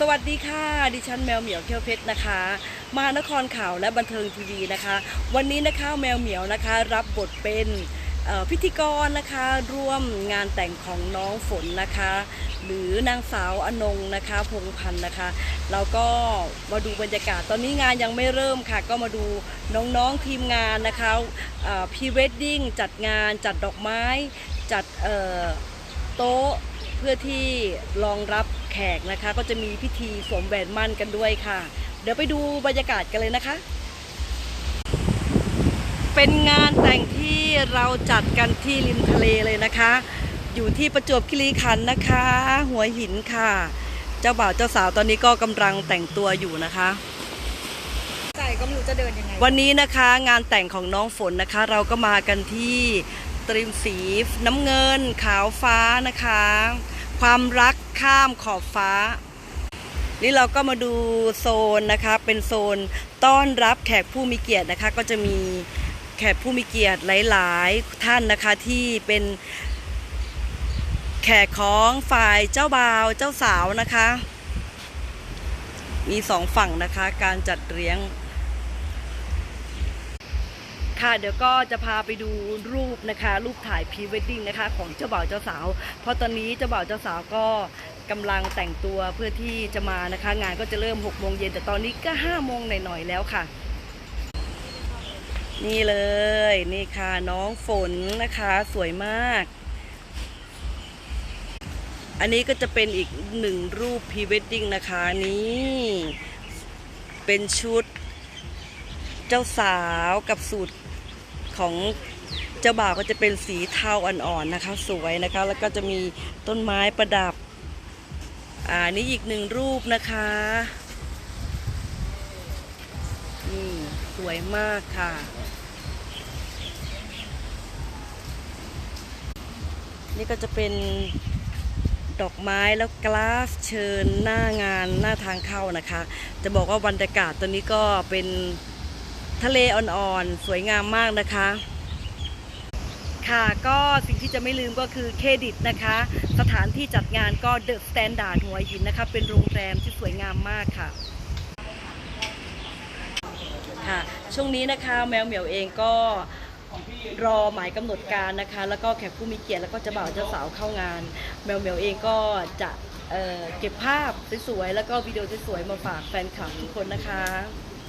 สวัสดีค่ะ ดิฉันแมวเหมียวเขี้ยวเพชรนะคะ มานครข่าวและบันเทิงทีวีนะคะ วันนี้นะคะแมวเหมียวนะคะ รับบทเป็นพิธีกรนะคะร่วมงานแต่งของน้องฝนนะคะ หรือนางสาวอนงนะคะพงพันธ์นะคะแล้วก็มาดูบรรยากาศ ตอนนี้งานยังไม่เริ่มค่ะ ก็มาดูน้องๆทีมงานนะคะพีเวดดิ้งจัดงานจัดดอกไม้ จัดโต๊ะ เพื่อที่รองรับแขกนะคะ ก็จะมีพิธีสวมแหวนมั่นกันด้วยค่ะ เดี๋ยวไปดูบรรยากาศกันเลยนะคะ เป็นงานแต่งที่เราจัดกันที่ริมทะเลเลยนะคะ อยู่ที่ประจวบคีรีขันธ์นะคะ หัวหินค่ะ เจ้าบ่าวเจ้าสาวตอนนี้ก็กำลังแต่งตัวอยู่นะคะใจก็ไม่รู้จะเดินยังไงวันนี้นะคะงานแต่งของน้องฝนนะคะ เราก็มากันที่ ตริมสีน้ำเงิน ขาวฟ้านะคะ ความรักข้ามขอบฟ้า นี่เราก็มาดูโซนนะคะ เป็นโซนต้อนรับแขกผู้มีเกียรตินะคะ ก็จะมีแขกผู้มีเกียรติหลาย ๆ ท่านนะคะที่เป็นแขกของฝ่ายเจ้าบ่าวเจ้าสาวนะคะ มีสองฝั่งนะคะการจัดเลี้ยง ค่ะเดี๋ยวก็จะพาไปดูรูปนะคะ รูปถ่ายพรีเวดดิ้งนะคะ ของเจ้าบ่าวเจ้าสาว เพราะตอนนี้เจ้าบ่าวเจ้าสาวก็กำลังแต่งตัวเพื่อที่จะมานะคะ งานก็จะเริ่ม6โมงเย็นแต่ตอนนี้ก็5โมงหน่อยๆแล้วค่ะ นี่เลยนี่ค่ะน้องฝนนะคะสวยมาก อันนี้ก็จะเป็นอีกหนึ่งรูปพรีเวดดิ้งนะคะนี่เป็นชุด เจ้าสาวกับสูตร ของเจ้าบ่าวก็จะเป็นสีเทาอ่อนๆนะคะ สวยนะคะ แล้วก็จะมีต้นไม้ประดับ อ่านี่อีกหนึ่งรูปนะคะนี่สวยมากค่ะนี่ก็จะเป็นดอกไม้แล้วกลาสเชิญหน้างานหน้าทางเข้านะคะ จะบอกว่าบรรยากาศตอนนี้ก็เป็น ทะเลอ่อนๆ สวยงามมากนะคะ ค่ะก็สิ่งที่จะไม่ลืมก็คือเครดิตนะคะ สถานที่จัดงานก็เดอะสแตนดาร์ดหัวหินนะคะ เป็นโรงแรมที่สวยงามมากค่ะค่ะช่วงนี้นะคะแมวเหมียวเองก็รอหมายกำหนดการนะคะ แล้วก็แขกผู้มีเกียรติแล้วก็เจะบ่าวเจ้าสาวเข้างาน แมวเหมียวเองก็จะเเก็บภาพสวยๆแล้วก็วิดีโอสวยๆมาฝากแฟนคลับทุกคนนะคะ